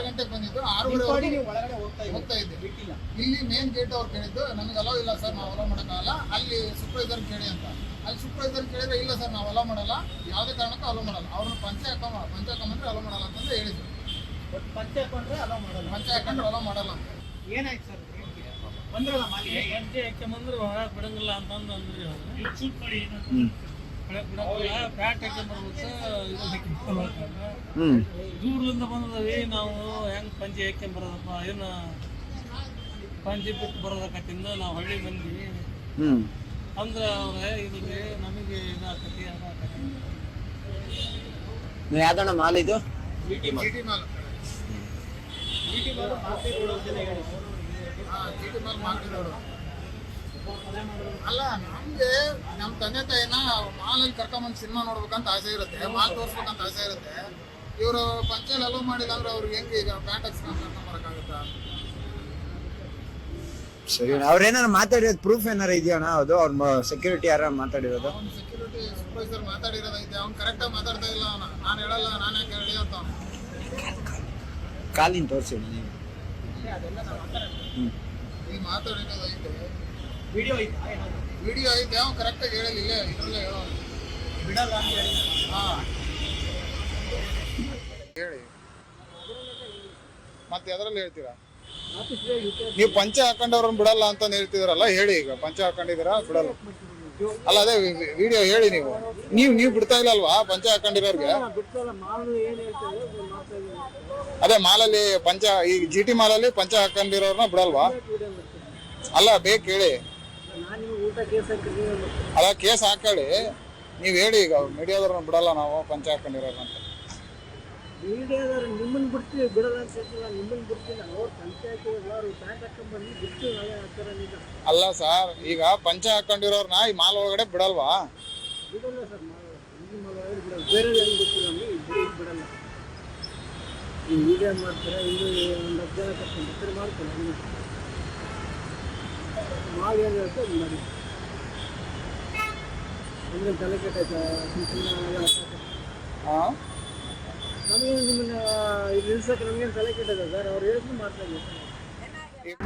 ಆರು ಗಂಟೆಗೆ ಬಂದಿದ್ದು ಆರೂವರೆ ಒಳಗಡೆ ಹೋಗ್ತಾ ಇದ್ದೆ ಇಲ್ಲಿ ಮೇನ್ ಗೇಟ್ ಅವ್ರು ಕೇಳಿದ್ದು ನಮಗೆ ಅಲೋ ಇಲ್ಲ ಸರ್ ನಾವು ಅಲೋ ಮಾಡೋಕ್ಕಾಗಲ್ಲ. ಅಲ್ಲಿ ಸೂಪರ್ವೈಸರ್ ಕೇಳಿ ಅಂತ. ಅಲ್ಲಿ ಸೂಪರ್ವೈಸರ್ ಕೇಳಿದ್ರೆ ಇಲ್ಲ ಸರ್ ನಾವು ಅಲೋ ಮಾಡಲ್ಲ. ಯಾವುದೇ ಕಾರಣಕ್ಕೂ ಅಲೋ ಮಾಡಲ್ಲ. ಅವ್ರನ್ನ ಪಂಚೆ ಹಾಕೋ ಪಂಚೆ ಹಾಕೊಂಡ್ರೆ ಅಲೋ ಮಾಡಲ್ಲ ಅಂತಂದು ಹೇಳಿದ್ರು. ಪಂಚೆ ಹಾಕೊಂಡ್ರೆ ಅಲೋ ಮಾಡಲ್ಲ. ಪಂಚೆ ಹಾಕೊಂಡ್ರೆ ಅಲೋ ಮಾಡಲ್ಲ ಅಂತ. ಏನಾಯ್ತು ಸರ್ ಬಂದ್ರಲ್ಲ ಮಾಲಿಗೆ ಹೆಜ್ಜೆ ಹಾಕ್ಯಂಬಂದ್ರೆ ಹೊರಗೆ ಬಿಡಂಗಿಲ್ಲ ಅಂತಂದು ಅಂದ್ರಿ ಮಾಡಿ ಹ್ಮ್. ದೂರದಿಂದ ಬಂದದವಿ ನಾವು ಹೆಂಗ್ ಪಂಚೆ ಹಾಕ್ಯಂಬರೋದಪ್ಪ ಏನು ಪಂಚೆ ಬಿಟ್ಟು ಬರೋದಕ್ಕತ್ತಿಂದ ನಾವು ಹಳ್ಳಿ ಮಂದಿ. ಹ್ಮ್. ಅಂದ್ರೆ ಅವ್ರೆ ಇದ್ರಿ ನಮಗೆ ಇದಾಕತಿ ಅದಾಕತಿ ಯಾವ್ದಣ್ಣ ಮಾಲ್ ಇದು? ಮಾಲ್. ಮಾಲ್ ಅಲ್ಲ ನಮ್ಗೆ ನಮ್ಮ ತಂದೆ ತಾಯಿನ ಮಾಲಲ್ಲಿ ಕರ್ಕೊಂಬಂದು ಸಿನಿಮಾ ನೋಡ್ಬೇಕಂತ ಆಸೆ ಇರುತ್ತೆ ಮಾಲ್ ತೋರಿಸ್ಬೇಕಂತ ಆಸೆ ಇರುತ್ತೆ. ಇವರು ಪಂಚೆಲ್ ಅಲೋ ಮಾಡಿಲ್ಲ ಅಂದ್ರೆ ಅವ್ರಿಗೆ ಹೆಂಗೆ ಈಗ ಪ್ಯಾಂಟ್ ಹಾಕ್ಸ್ಕೊಂಡು ಕರ್ಕೊಂಬರಕ್ಕಾಗುತ್ತಾ? ಸರಿ ಅವ್ರೇನಾರ ಮಾತಾಡಿರೋದು ಪ್ರೂಫ್ ಏನಾರ ಇದೆಯಣ್ಣ ಅದು? ಅವ್ರ ಸೆಕ್ಯೂರಿಟಿ ಯಾರ ಮಾತಾಡಿರೋದು? ಅವ್ನು ಸೆಕ್ಯೂರಿಟಿ ಸೂಪರ್ವೈಸರ್ ಮಾತಾಡಿರೋದೈತೆ ಅವ್ನು ಕರೆಕ್ಟಾಗಿ ಮಾತಾಡ್ತಾ ಇಲ್ಲ ಅವನು. ನಾನು ಹೇಳಲ್ಲ ನಾನು ಯಾಕೆ ಹೇಳಿ ಅಂತ ಅವನು. ಕಾಲಿನ ತೋರಿಸಿ ನೀವು ಅದೆಲ್ಲ ನಾವು ಮಾತಾಡಿರೋದೈತೆ ವಿಡಿಯೋ ಐತಾ ವಿಡಿಯೋ ಐತೆ ಅವ್ನು ಕರೆಕ್ಟಾಗಿ ಹೇಳಲಿಲ್ಲ ಇದರಲ್ಲೇ ಹೇಳೋ. ಬಿಡಲ್ಲ ಅಂತ ಹೇಳಿ ಹಾಂ. ಹೇಳಿ. ಮತ್ತೆ ಅದರಲ್ಲಿ ಹೇಳ್ತೀರಾ? ನೀವು ಪಂಚ ಹಾಕೊಂಡವ್ರನ್ನ ಬಿಡಲ್ಲ ಅಂತ ಹೇಳ್ತಿದ್ರಲ್ಲ ಹೇಳಿ ಈಗ ಪಂಚ ಹಾಕೊಂಡಿದ್ದೀರಾ ಬಿಡಲ್ಲ? ಅಲ್ಲ ಅದೇ ವಿಡಿಯೋ ಹೇಳಿ ನೀವು. ನೀವು ನೀವು ಬಿಡ್ತಾ ಇಲ್ಲ ಅಲ್ವಾ ಪಂಚ ಹಾಕೊಂಡಿರೋರ್ಗೆ? ಅದೇ ಮಾಲಲ್ಲಿ ಪಂಚ ಈ ಜಿ ಟಿ ಮಾಲಲ್ಲಿ ಪಂಚ ಹಾಕೊಂಡಿರೋರ್ನ ಬಿಡಲ್ವಾ? ಅಲ್ಲ ಬೇಕು ಹೇಳಿ ಅಲ್ಲ ಕೇಸ್ ಹಾಕೊಳ್ಳಿ ನೀವು ಹೇಳಿ ಈಗ ಮೀಡಿಯಾದವ್ರನ್ನ ಬಿಡಲ್ಲ ನಾವು ಪಂಚ ಹಾಕೊಂಡಿರೋರು ಅಂತ. ಮೀಡಿಯಾದವ್ರು ನಿಮ್ಮನ್ನು ಬಿಡ್ತೀವಿ ಬಿಡಲ್ಲ ಅಂತ ಹೇಳ್ತಿಲ್ಲ ನಿಮ್ಮನ್ನ ಬಿಡ್ತೀನಿ ಅವ್ರು ಪಂಚಾಯತ್ ಎಲ್ಲರೂ ಪ್ಯಾಂಟ್ ಹಾಕೊಂಡ್ ಬಂದು ಬಿಡ್ತೀವಿ ನಾವೇ ಹಾಕ್ತಾರ ನಿಜ ಅಲ್ಲ ಸರ್ ಈಗ ಪಂಚ ಹಾಕೊಂಡಿರೋರ್ನ ಈ ಮಾಲ್ ಒಳಗಡೆ ಬಿಡಲ್ವಾ? ಬಿಡಲ್ಲ ಸರ್ ಮಾಡಲ್ಲ ಇಲ್ಲಿ ಮಾಡಲ್ಲ ಬಿಡಲ್ಲ. ಬೇರೆ ಹೆಂಗ್ ಗೊತ್ತಿಲ್ಲ ನಮಗೆ ಇಲ್ಲಿ ಬಿಡಲ್ಲ. ಈ ಮೀಡಿಯಾ ಮಾಡ್ತಾರೆ? ಇಲ್ಲಿ ಒಂದು ಹತ್ತು ಜನ ಕರ್ಕೊಂಡು ಮಾಡ್ತಾರೆ ಇಲ್ಲಿ ಮಾಡಿ ಏನು ಹೇಳ್ತಾರೆ ಅದು ಮಾಡಿ ಅಂದ್ರೆ ತಲೆ ಕೆಟ್ಟೈತೆ ಸುಮ್ಮನೆ ಹಾಂ ನಮಗೆ ನಿಮ್ಮನ್ನ ಇಲ್ಲಿ ನಿಲ್ಸಕ್ಕೆ ನಮಗೇನು ತಲೆ ಕೆಟ್ಟದ ಸರ್ ಅವ್ರು ಹೇಳಿದ್ರು ಮಾಡ್ತಾ ಇದ್ದೀವಿ